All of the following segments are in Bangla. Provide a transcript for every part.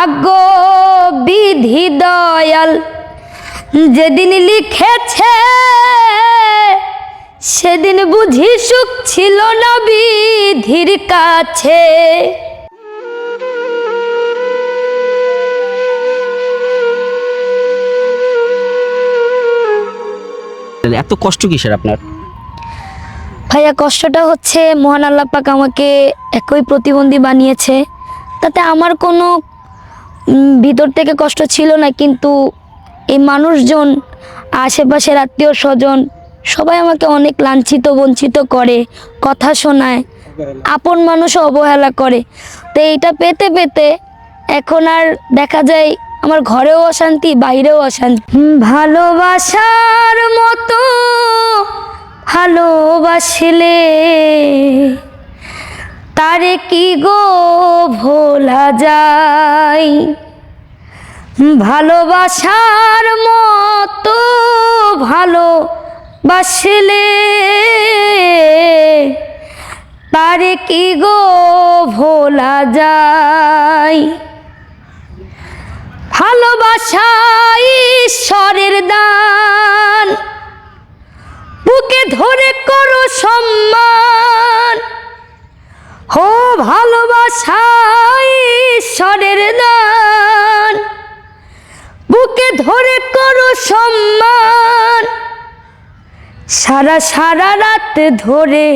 ভাগ্য বিধি দয়াল যেদিন লিখেছে সেদিন বুঝি সুখ ছিল না বিধির কাছে। এত কষ্ট কিসের আপনার? ভাইয়া কষ্টটা হচ্ছে মহান আল্লাহ পাক আমাকে একই প্রতিবন্ধী বানিয়েছে। তাতে আমার কোনো ভিতর থেকে কষ্ট ছিল না, কিন্তু এই মানুষজন, আশেপাশের আত্মীয় স্বজন সবাই আমাকে অনেক লাঞ্ছিত, বঞ্চিত করে, কথা শোনায়, আপন মানুষও অবহেলা করে। তো এইটা পেতে পেতে এখন আর দেখা যায় আমার ঘরেও অশান্তি, বাইরেও অশান্তি। ভালোবাসার মতো ভালোবাসলে তারে কি গো ভোলা যায়? ভালোবাসার মতো ভালো বাসলে। তারে কি গো ভোলা যায়? ভালোবাসা ঈশ্বরের দান। বুকে ধরে করো সম্মান। হো, ভালোবাসা ঈশ্বরের দান। সারা সারা রাত ধরে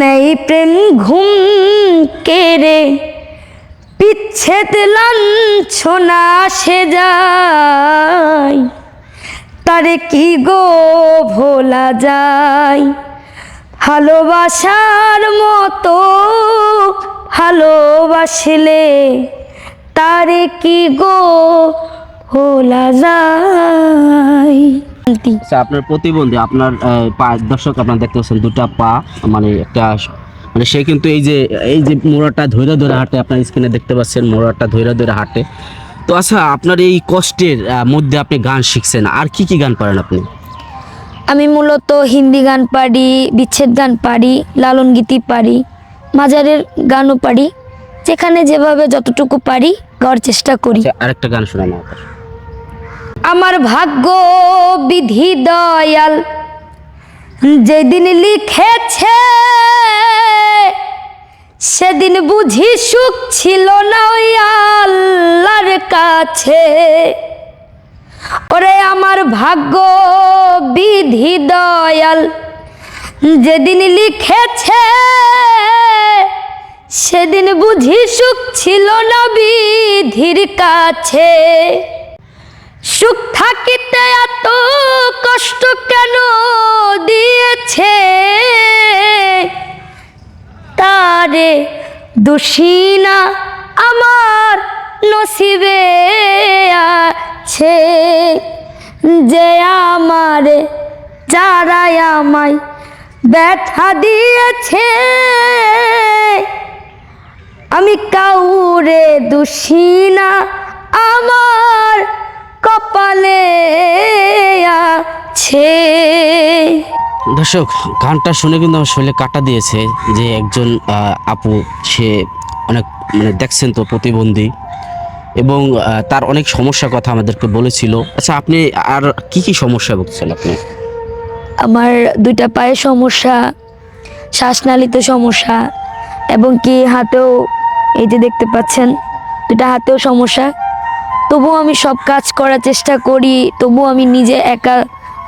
নেই প্রেম ঘুম কেড়ে। বিচ্ছেদ লাঞ্ছনা সে যায়। তারে কি গো ভোলা যায়? ভালোবাসার মতো ভালোবাসলে তারে কি গো ভোলা যায়? আচ্ছা আপনার প্রতিবন্ধী আপনার পা দর্শক আপনার দেখতে পাচ্ছেন দুটা পা মানে একটা মানে সে কিন্তু এই যে এই যে মোড়াটা ধৈর্য ধরে হাঁটে আপনার স্ক্রিনে দেখতে পাচ্ছেন মোড়াটা ধৈর্য ধরে হাঁটে। তো আচ্ছা আপনার এই কষ্টের মধ্যে আপনি গান শিখছেন আর কি কি গান পারেন আপনি? আমি মূলত হিন্দি গান পারি বিচ্ছেদ গান পারি লালন গীতি পারি মাজারের গানও পারি। যেখানে যেভাবে যতটুকু পারি গাওয়ার চেষ্টা করি। আচ্ছা, আরেকটা গান শোনান আমার ভাগ্য বিধি দয়াল। যেদিন লিখেছে, সেদিন বুঝি সুখ ছিল না ওই আল্লাহর কাছে। ওরে আমার ভাগ্য বিধি দয়াল, যেদিন লিখেছে, সেদিন বুঝি সুখ ছিল না বিধির কাছে। সুখ থাকিতে এত কষ্ট কেন দিয়েছে? তারে দোষীনা আমার নসিবে আছে যে আমারে, যারাই আমায় ব্যথা দিয়েছে। আমি কাউরে দোষী না আমার আছে দর্শক গানটা শুনে কিন্তু আমার শরীরে কাটা দিয়েছে যে একজন আপু সে অনেক মানে দেখছেন তো প্রতিবন্ধী এবং তার অনেক সমস্যার কথা আমাদেরকে বলেছিল। আচ্ছা আপনি আর কি কি সমস্যা ভুগছেন আপনি? আমার দুইটা পায়ে সমস্যা শ্বাসনালীতে সমস্যা এবং কি হাতেও এই যে দেখতে পাচ্ছেন দুইটা হাতেও সমস্যা। তবুও আমি সব কাজ করার চেষ্টা করি তবুও আমি নিজে একা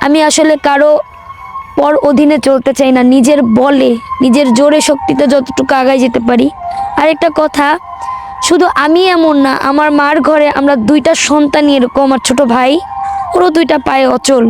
আমি আসলে কারও পর অধীনে চলতে চাই না। নিজের বলে, নিজের জোরে শক্তিতে যতটুকু আগায় যেতে পারি। আর একটা কথা, শুধু আমি এমন না, আমার মার ঘরে আমরা দুইটা সন্তানই এরকম, আমার ছোট ভাই, ওরও দুইটা পায়ে অচল।